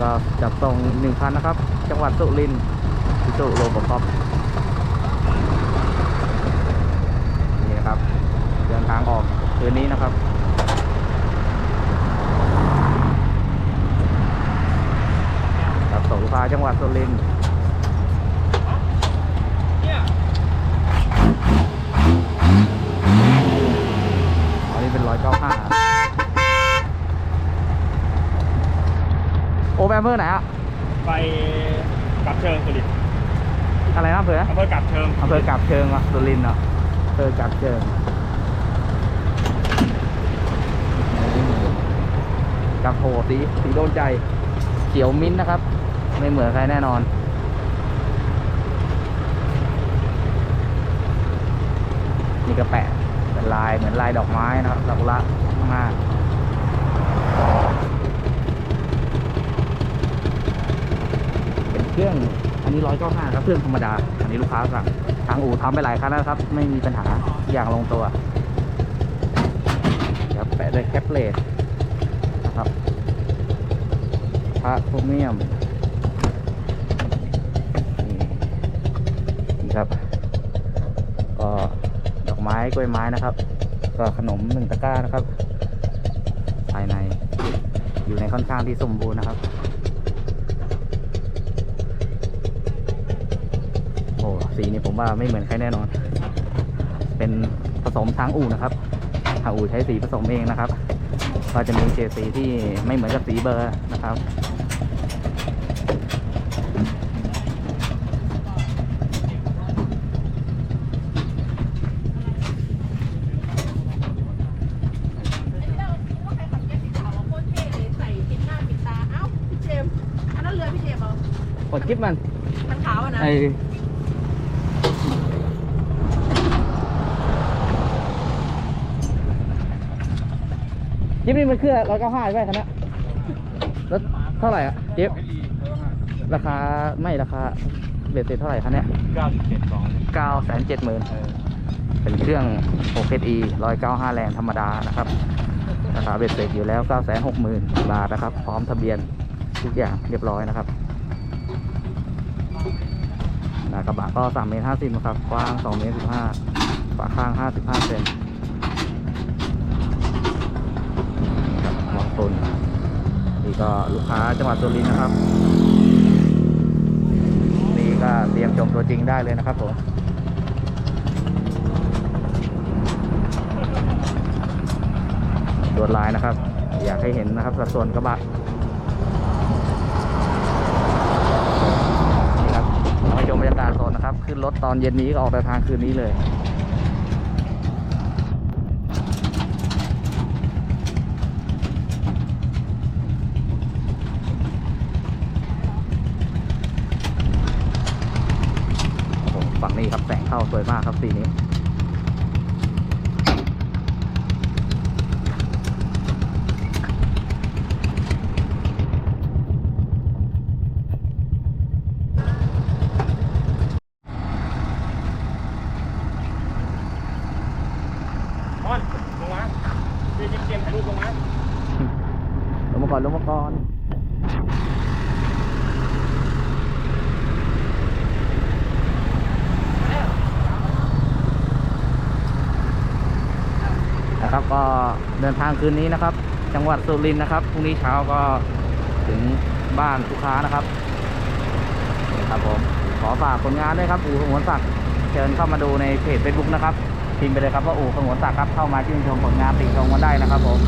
ก็จับส่งหนึ่งพันนะครับ จังหวัดสุรินทร์สุโลบคอปนี่นะครับ เดินทางออกคืนนี้นะครับจับส่งลูกค้าจังหวัดสุรินทร์อันนี้เป็นร้อยเก้าห้าโอแบมเบอร์ไหนอะไปกับเชิงสุรินทร์อะไรนะอำเภออำเภอกับเชิงอำเภอกาบเชิงอะสุรินทร์เหรออำเภอกาบเชิงกับโหสีสีโดนใจ เขียวมิ้นท์นะครับ ไม่เหมือนใครแน่นอนนี่ก็แปะเป็นลายเหมือนลายดอกไม้นะครับดอกกุหละข้างหน้าเป็นเครื่องอั นนี้ร้อยเก้าห้าครับเครื่องธรรมดา อันนี้ลูกค้าสั่งทางอู่ทำไปหลายคันแล้วครับ ไม่มีปัญหาอย่างลงตัวเดี๋ยวแปะด้วยแคปเลตนะครับพระโครเมียมนี่ครับ ก็ดอกไม้กล้วยไม้นะครับ ก็ขนมหนึ่งตะกร้านะครับ ภายในอยู่ในค่อนข้างที่สมบูรณ์นะครับ โอ้ สีนี่ผมว่าไม่เหมือนใครแน่นอน เป็นผสมทางอู่นะครับทางอู่ใช้สีผสมเองนะครับ ก็จะมีเฉดสีที่ไม่เหมือนกับสีเบอร์นะครับใส่ปิดหน้าปิดตาเอ้าพี่เจมส์อันนั้นเรือพี่เจมส์เหรอกดกิ๊บมัน มันขาวอะนะ จิ๊บนี่มันเครื่องร้อยเก้าห้าใช่ไหมคันนี้แล้วเท่าไหร่อะจิ๊บราคาไม่ราคาเบ็ดเสร็จเท่าไหร่คันเนี้ยเก้าสิบเจ็ดสองเก้าแสนเจ็ดหมื่นเป็นเครื่อง 6SE 195 แรงธรรมดานะครับ ราคาเบ็ดเสร็จอยู่แล้ว 9 6 0 0 0 0 บาทนะครับ พร้อมทะเบียนทุกอย่างเรียบร้อยนะครับหน้ากระบะก็3เมตร50นะครับ กว้าง2เมตร15ฝาข้าง 55 เซนครับมอง ตุนนี่ก็ลูกค้าจังหวัดสุรินทร์นะครับ นี่ก็เตรียมชมตัวจริงได้เลยนะครับผมลวดลายนะครับ อยากให้เห็นนะครับสัดส่วนกระบะนี่ครับเราไปชมบรรยากาศสดนะครับ ขึ้นรถตอนเย็นนี้ก็ออกเดินทางคืนนี้เลย โอ้โหฝั่งนี้ครับแสง เข้าสวยมากครับสีนี้มอนลงมาพี่เจมส์ถ่ายรูปลงมา ลงมาก่อนลงมาก่อน นะครับก็เดินทางคืนนี้นะครับ จังหวัดสุรินทร์นะครับพรุ่งนี้เช้าก็ถึงบ้านลูกค้านะครับนะครับผมขอฝากผลงานด้วยครับอู่ขงวนศักดิ์เชิญเข้ามาดูในเพจเฟซบุ๊กนะครับพิมพ์ไปเลยครับว่าอู่ขงวนศักดิ์ครับเข้ามาชื่นชมผลงานติชมกันได้นะครับผม